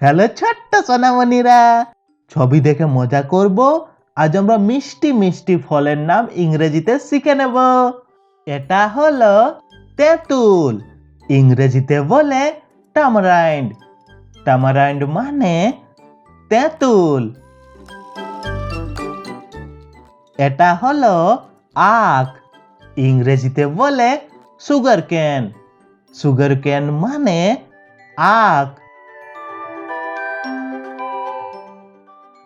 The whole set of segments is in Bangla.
হ্যালো ছোট্ট সোনামণিরা, ছবি দেখে মজা করব? আজ আমরা মিষ্টি মিষ্টি ফলের নাম ইংরেজিতে শিখে নেব। এটা হলো তেঁতুল। ইংরেজিতে বলে টামারাইন্ড টামারাইন্ড মানে তেঁতুল। এটা হলো আখ। ইংরেজিতে বলে সুগার ক্যান সুগার ক্যান মানে আখ।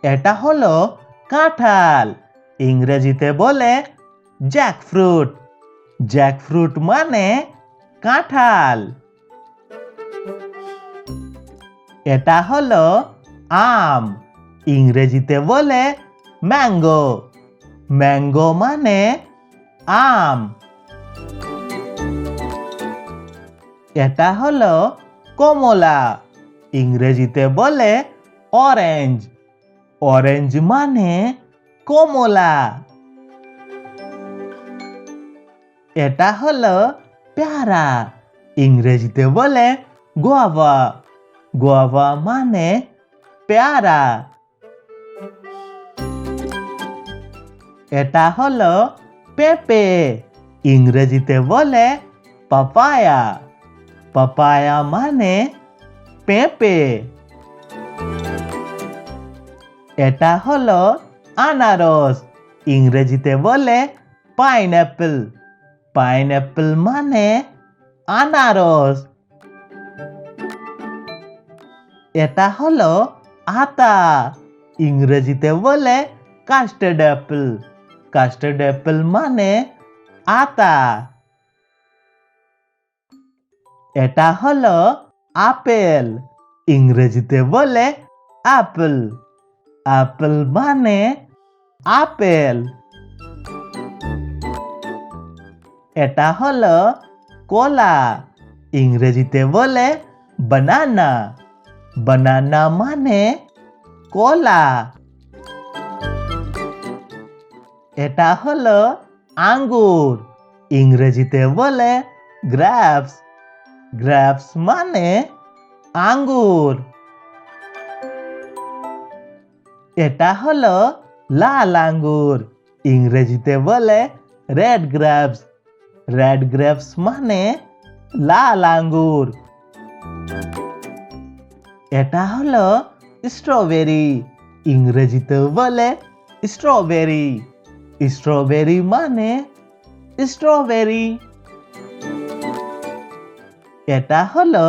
এটা হলো কাঁঠাল। ইংরেজিতে বলে জ্যাকফ্রুট। জ্যাকফ্রুট মানে কাঁঠাল। এটা হলো আম। ইংরেজিতে বলে ম্যাঙ্গো। ম্যাঙ্গো মানে আম। এটা হলো কমলা। ইংরেজিতে বলে অরেঞ্জ। অরেঞ্জ মানে কমলা। এটা হলো পেয়ারা। ইংরেজিতে বলে গোয়াবা গোয়াভা মানে পেয়ারা। এটা হলো পেঁপে। ইংরেজিতে বলে পাপায়া। পাপায়া মানে পেঁপে। এটা হলো আনারস। ইংরেজিতে বলে পাইনঅ্যাপেল পাইনঅ্যাপেল মানে আনারস। এটা হলো আতা। ইংরেজিতে বলে কাস্টার্ড অ্যাপেল কাস্টার্ড অ্যাপেল মানে আতা। এটা হলো আপেল। ইংরেজিতে বলে অ্যাপেল অ্যাপেল মানে আপেল এটা হলো কলা, ইংরেজিতে বলে বানানা বানানা মানে কলা। এটা হলো আঙ্গুর, ইংরেজিতে বলে গ্রাপস গ্রাপস মানে আঙ্গুর। এটা হলো লাল আঙ্গুর। ইংরেজিতে বলে রেড গ্রাপস রেড গ্রেপস মানে লাল আঙ্গুর। এটা হলো স্ট্রবেরি ইংরেজিতে বলে স্ট্রবেরি স্ট্রবেরি মানে স্ট্রবেরি এটা হলো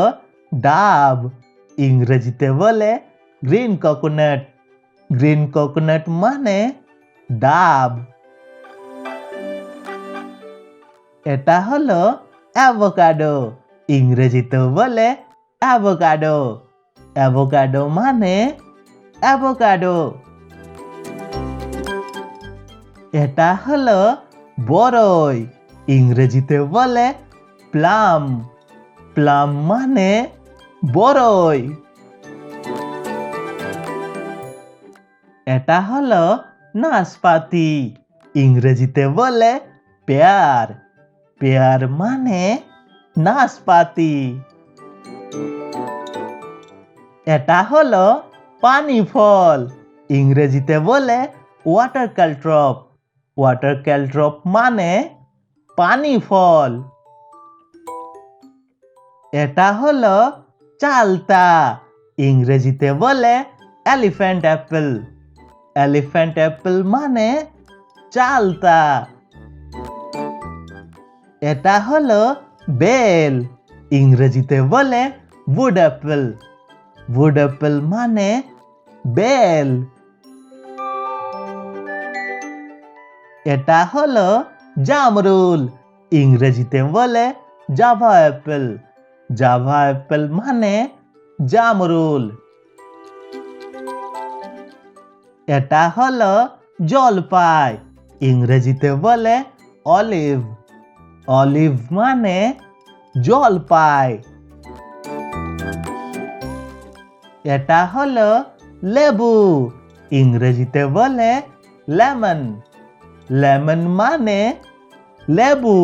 ডাব। ইংরেজিতে বলে গ্রিন কোকোনাট গ্রিন কোকোনাট মানে ডাব। এটা হলো অ্যাভোকাডো ইংরেজিতে বলে অ্যাভোকাডো অ্যাভোকাডো মানে অ্যাভোকাডো এটা হলো বরই, ইংরেজিতে বলে প্লাম প্লাম মানে বরই। এটা হলো নাশপাতি। ইংরেজিতে বলে পেয়ার। পেয়ার মানে নাশপাতি। এটা হলো পানি ফল। ইংরেজিতে বলে ওয়াটার ক্যালট্রপ ওয়াটার ক্যালট্রপ মানে পানি ফল। এটা হলো চালতা। ইংরেজিতে বলে এলিফ্যান্ট অ্যাপেল। এলিফ্যান্ট অ্যাপেল মানে চালতা। এটা হলো বেল, ইংরেজিতে বলে উড অ্যাপেল উড অ্যাপেল মানে বেল। এটা হলো জামরুল, ইংরেজিতে বলে জাভা অ্যাপেল জাভা অ্যাপেল মানে জামরুল। এটা হলো জলপাই। ইংরেজিতে বলে অলিভ। অলিভ মানে জলপাই। এটা হলো লেবু। ইংরেজিতে বলে লেমন। লেমন মানে লেবু।